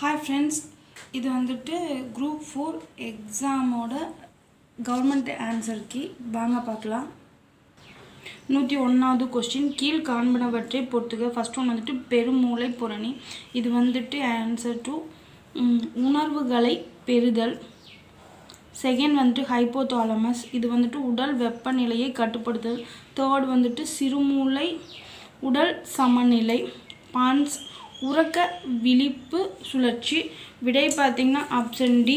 Hi friends இது வந்துட்டு group four எக்ஸாமோட கவர்மெண்ட் ஆன்சர் கீ வாங்க பார்க்கலாம். நூற்றி ஒன்றாவது கொஸ்டின் கீழ் காண்பனவற்றை பொறுத்துக. ஃபர்ஸ்ட் ஒன் வந்துட்டு பெருமூளை புரணி. இது வந்துட்டு ஆன்சர் டு உணர்வுகளை பெறுதல். செகண்ட் வந்துட்டு ஹைப்போதாலமஸ் இது வந்துட்டு உடல் வெப்பநிலையை கட்டுப்படுத்தல் தேர்ட் வந்துட்டு சிறுமூளை உடல் சமநிலை. பான்ஸ் உறக்க விழிப்பு சுழற்சி. விடை பார்த்தீங்கன்னா ஆப்ஷன் டி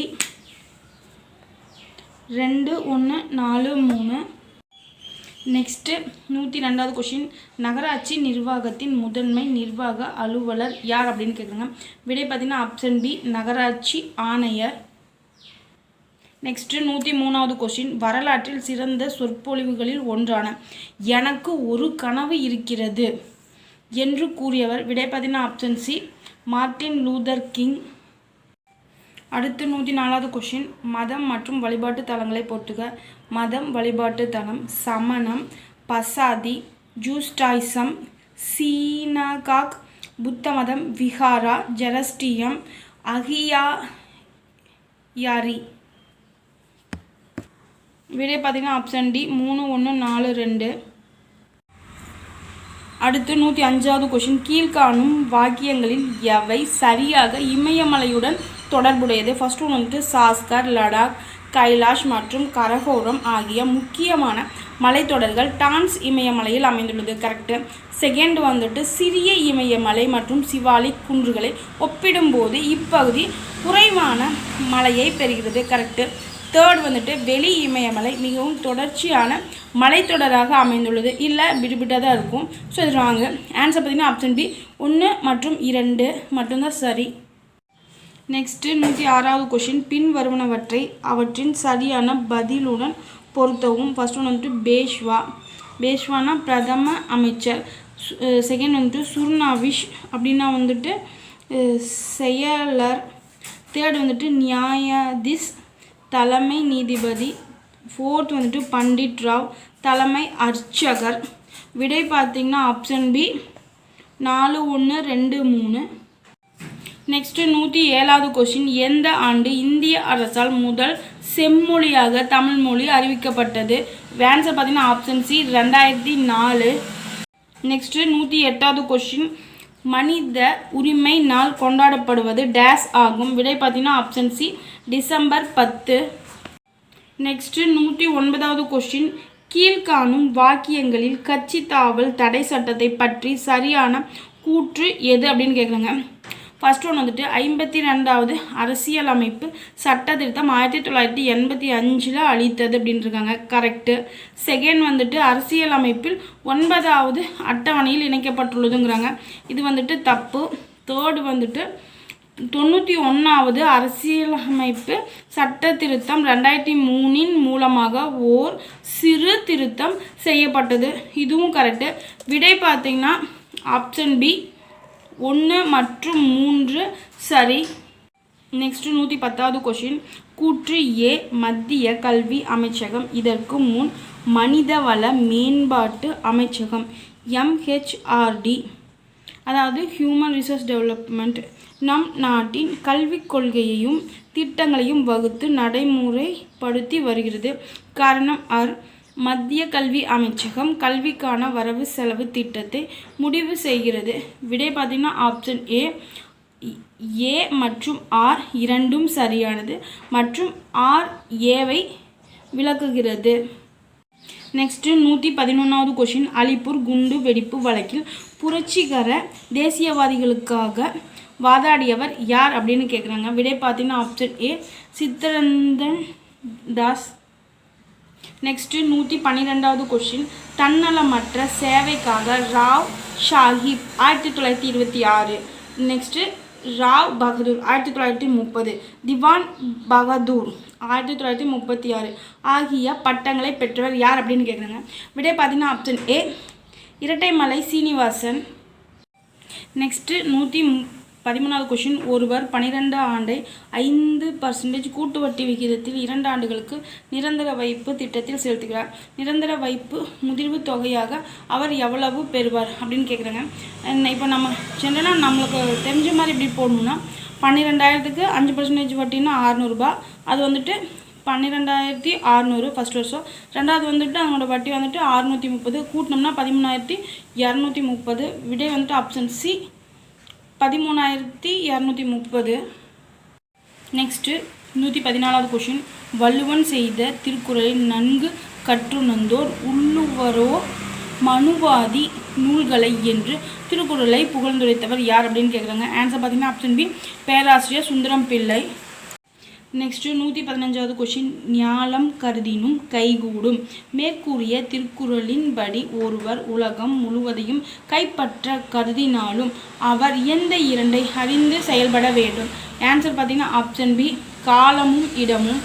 ரெண்டு ஒன்று நாலு மூணு. நெக்ஸ்ட்டு நூற்றி ரெண்டாவது கொஷின் நகராட்சி நிர்வாகத்தின் முதன்மை நிர்வாக அலுவலர் யார் அப்படின்னு கேட்குறாங்க. விடை பார்த்தீங்கன்னா ஆப்ஷன் பி நகராட்சி ஆணையர். நெக்ஸ்ட்டு நூற்றி மூணாவது கொஷின் வரலாற்றில் சிறந்த சொற்பொழிவுகளில் ஒன்றான எனக்கு ஒரு கனவு இருக்கிறது. என்று கூறியவர். விடை பார்த்தீங்கன்னா option C Martin Luther King அடுத்து நூற்றி நாலாவது கொஷின் மதம் மற்றும் வழிபாட்டு தலங்களை போட்டுக மதம் வழிபாட்டு தலம் சமணம் பசாதி ஜூஸ்டாய்சம் சீனகாக் புத்த மதம் விஹாரா ஜெரஸ்டியம் அகியா யாரி விடை பார்த்தீங்கன்னா ஆப்ஷன் டி மூணு ஒன்று நாலு ரெண்டு. அடுத்து நூற்றி அஞ்சாவது கொஷின் கீழ்காணும் வாக்கியங்களில் எவை சரியாக இமயமலையுடன் தொடர்புடையது? ஃபர்ஸ்ட் ஒன் வந்துட்டு சாஸ்கர் லடாக் கைலாஷ் மற்றும் கரகோரம் ஆகிய முக்கியமான மலைத்தொடர்கள் டான்ஸ் இமயமலையில் அமைந்துள்ளது. கரெக்டு செகண்ட் வந்துட்டு சிறிய இமயமலை மற்றும் சிவாலிக் குன்றுகளை ஒப்பிடும்போது இப்பகுதி குறைவான மலையை பெறுகிறது. கரெக்டு தேர்ட் வந்துட்டு வெளி இமயமலை மிகவும் தொடர்ச்சியான மலைத்தொடராக அமைந்துள்ளது. இல்லை விடுபிட்டாக தான் இருக்கும். ஸோ இது வாங்க. ஆன்சர் பார்த்திங்கன்னா ஆப்ஷன் பி ஒன்று மற்றும் இரண்டு மட்டும்தான் சரி. நெக்ஸ்ட்டு நூற்றி ஆறாவது கொஷின் பின் வருவனவற்றை அவற்றின் சரியான பதிலுடன் பொருத்தவும். ஃபர்ஸ்ட் ஒன் வந்துட்டு பேஷ்வா. பேஷ்வானா பிரதம அமைச்சர். செகண்ட் வந்துட்டு சுர்னாவிஷ் அப்படின்னா வந்துட்டு செயலர். தேர்ட் வந்துட்டு நியாயாதிஸ் தலைமை நீதிபதி ஃபோர்த் வந்துட்டு பண்டிட் ராவ் தலைமை அர்ச்சகர். விடை பார்த்தீங்கன்னா ஆப்ஷன் பி நாலு ஒன்று ரெண்டு மூணு. நெக்ஸ்ட்டு நூற்றி ஏழாவது கொஷின் எந்த ஆண்டு இந்திய அரசால் முதல் செம்மொழியாக தமிழ் மொழி அறிவிக்கப்பட்டது? வேன்ஸை பார்த்தீங்கன்னா ஆப்ஷன் சி ரெண்டாயிரத்தி நாலு. நெக்ஸ்ட்டு நூற்றி எட்டாவது கொஷின் மனித உரிமை நாள் கொண்டாடப்படுவது டேஸ் ஆகும். விடை பார்த்தீங்கன்னா ஆப்ஷன் சி டிசம்பர் பத்து. நெக்ஸ்ட்டு நூற்றி ஒன்பதாவது கொஷின் கீழ்காணும் வாக்கியங்களில் கட்சி தாவல் தடை சட்டத்தை பற்றி சரியான கூற்று எது அப்படின்னு கேட்குறாங்க ஃபர்ஸ்ட் ஒன்று வந்துட்டு ஐம்பத்தி ரெண்டாவது அரசியலமைப்பு சட்ட திருத்தம் ஆயிரத்தி தொள்ளாயிரத்தி எண்பத்தி அஞ்சில் அளித்தது அப்படின்னு இருக்காங்க கரெக்டு செகண்ட் வந்துட்டு அரசியலமைப்பில் ஒன்பதாவது அட்டவணையில் இணைக்கப்பட்டுள்ளதுங்கிறாங்க. இது வந்துட்டு தப்பு. தேர்டு வந்துட்டு தொண்ணூற்றி ஒன்றாவது அரசியலமைப்பு சட்ட திருத்தம் ரெண்டாயிரத்தி மூணின் மூலமாக ஓர் சிறு திருத்தம் செய்யப்பட்டது. இதுவும் கரெக்டு விடை பார்த்தீங்கன்னா ஆப்ஷன் பி ஒன்று மற்றும் மூன்று சரி. நெக்ஸ்ட்டு நூற்றி பத்தாவது கொஷின் கூற்று ஏ மத்திய கல்வி அமைச்சகம். இதற்கு முன் மனிதவள மேம்பாட்டு அமைச்சகம் எம்ஹெச்ஆர்டி. அதாவது ஹியூமன் ரிசோர்ஸ் டெவலப்மெண்ட் நம் நாட்டின் கல்விக் கொள்கையையும் திட்டங்களையும் வகுத்து நடைமுறைப்படுத்தி வருகிறது. காரணம் ஆர் மத்திய கல்வி அமைச்சகம் கல்விக்கான வரவு செலவு திட்டத்தை முடிவு செய்கிறது. விடை பார்த்தீங்கன்னா ஆப்ஷன் ஏ ஏ மற்றும் ஆர் இரண்டும் சரியானது மற்றும் ஆர் ஏவை விளக்குகிறது. நெக்ஸ்ட்டு நூற்றி பதினொன்றாவது கொஷின் அலிப்பூர் குண்டு வெடிப்பு வழக்கில் புரட்சிகர தேசியவாதிகளுக்காக வாதாடியவர் யார் அப்படின்னு கேட்குறாங்க விடை பார்த்தீங்கன்னா option A Chittaranjan Das next நூற்றி பன்னிரெண்டாவது கொஷின் தன்னலமற்ற சேவைக்காக ராவ் ஷாஹிப் ஆயிரத்தி தொள்ளாயிரத்தி இருபத்தி ஆறு. நெக்ஸ்ட்டு ராவ் பகதூர் ஆயிரத்தி தொள்ளாயிரத்தி முப்பது. திவான் பகதூர் ஆயிரத்தி தொள்ளாயிரத்தி முப்பத்தி ஆறு. ஆகிய பட்டங்களை பெற்றவர் யார் அப்படின்னு கேட்குறாங்க விடை பார்த்தீங்கன்னா option A Rettaimalai Srinivasan. Next நூற்றி பதிமூணாவது கொஷின் ஒருவர் பன்னிரெண்டு ஆண்டை ஐந்து பர்சன்டேஜ் கூட்டு வட்டி விகிதத்தில் இரண்டு ஆண்டுகளுக்கு நிரந்தர வைப்பு திட்டத்தில் செலுத்துகிறார். நிரந்தர வைப்பு முதிர்வு தொகையாக அவர் எவ்வளவு பெறுவார் அப்படின்னு கேட்குறாங்க இப்போ நம்ம ஜென்ரலாக நம்மளுக்கு தெரிஞ்ச மாதிரி இப்படி போடணும்னா பன்னிரெண்டாயிரத்துக்கு அஞ்சு பர்சன்டேஜ் வட்டின்னா அறநூறுபா. அது வந்துட்டு பன்னிரெண்டாயிரத்தி அறநூறு ஃபஸ்ட் வருஷம். ரெண்டாவது வந்துட்டு அதனோட வட்டி வந்துட்டு அறுநூற்றி முப்பது. கூட்டினோம்னா பதிமூணாயிரத்தி இரநூத்தி முப்பது. விடை வந்துட்டு ஆப்ஷன் சி பதிமூணாயிரத்தி இரநூத்தி முப்பது. நெக்ஸ்ட்டு நூற்றி பதினாலாவது கொஷின் வள்ளுவன் செய்த திருக்குறளை நன்கு கற்றுணர்ந்தோர் உள்ளுவரோ மனுவாதி நூல்களை என்று திருக்குறளை புகழ்ந்துரைத்தவர் யார் அப்படின்னு கேட்குறாங்க ஆன்சர் பார்த்தீங்கன்னா ஆப்ஷன் பி பேராசிரியர் சுந்தரம் பிள்ளை நெக்ஸ்ட்டு நூற்றி பதினஞ்சாவது கொஷின் ஞாலம் கருதினும் கைகூடும். மேற்கூறிய திருக்குறளின்படி ஒருவர் உலகம் முழுவதையும் கைப்பற்ற கருதினாலும் அவர் எந்த இரண்டை அறிந்து செயல்பட வேண்டும். ஆன்சர் பார்த்தீங்கன்னா ஆப்ஷன் பி காலமும் இடமும்.